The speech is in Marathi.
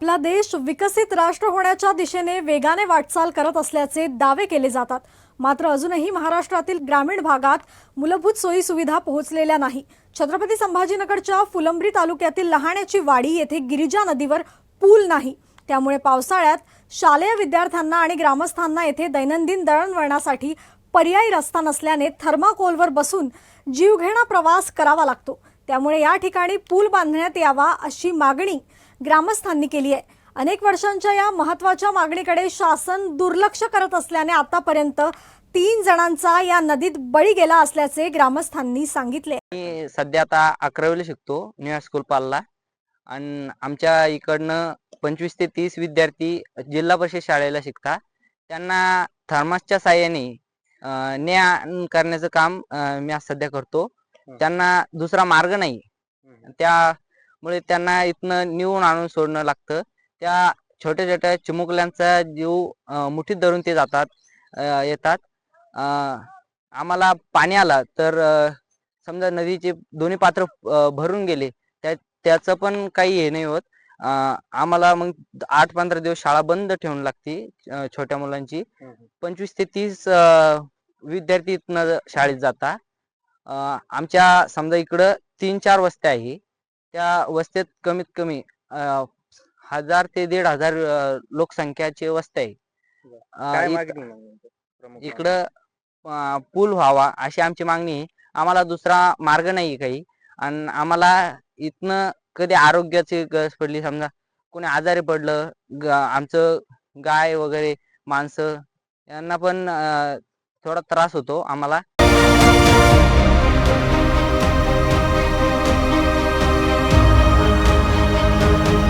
आपला देश विकसित राष्ट्र होण्याच्या दिशेने वेगाने वाटचाल करत असल्याचे दावे केले जातात. मात्र अजूनही महाराष्ट्रातील ग्रामीण भागात मूलभूत सोयी सुविधा पोहोचलेल्या नाही. छत्रपती संभाजीनगरच्या फुलंब्री तालुक्यातील लहाण्याची वाडी येथे गिरिजा नदीवर पूल नाही. त्यामुळे पावसाळ्यात शालेय विद्यार्थ्यांना आणि ग्रामस्थांना येथे दैनंदिन दळणवळणासाठी पर्यायी रस्ता नसल्याने थर्माकोलवर बसून जीवघेणा प्रवास करावा लागतो. त्यामुळे या ठिकाणी पूल बांधण्यात यावा अशी मागणी ग्रामस्थांनी केली आहे. अनेक वर्षांच्या या महत्त्वाच्या मागणीकडे शासन दुर्लक्ष करत असल्याने आतापर्यंत तीन जणांचा या नदीत बळी गेला असल्याचे ग्रामस्थांनी सांगितले. मी सध्या आता अकरावीला शिकतो निळा स्कूल पालला. आणि आमच्या इकडनं पंचवीस ते तीस विद्यार्थी जिल्हा परिषद शाळेला शिकतात. त्यांना थर्मासच्या साह्याने ने आण करण्याचं काम मी आज सध्या करतो. त्यांना दुसरा मार्ग नाही. त्यामुळे त्यांना इथनं निवून आणून सोडणं लागतं. त्या छोट्या छोट्या चिमुकल्यांचा जीव मुठीत धरून ते जातात येतात. आम्हाला पाणी आलं तर समजा नदीचे दोन्ही पात्र भरून गेले त्या त्याचं पण काही हे नाही होत. आम्हाला मग आठ पंधरा दिवस शाळा बंद ठेवून लागते छोट्या मुलांची. पंचवीस ते तीस विद्यार्थी इथनं शाळेत जाता. अ, आमच्या समजा इकडं तीन चार वस्त्या आहे त्या वस्त्यात कमीत कमी हजार ते दीड हजार लोकसंख्याची वस्त्या आहे? इकडं पूल व्हावा अशी आमची मागणी आहे. आम्हाला दुसरा मार्ग नाही काही. आणि आम्हाला इथनं कधी आरोग्याची गरज पडली समजा कोणी आजारी पडलं आमचं गाय वगैरे माणसं यांना पण थोडा त्रास होतो आम्हाला.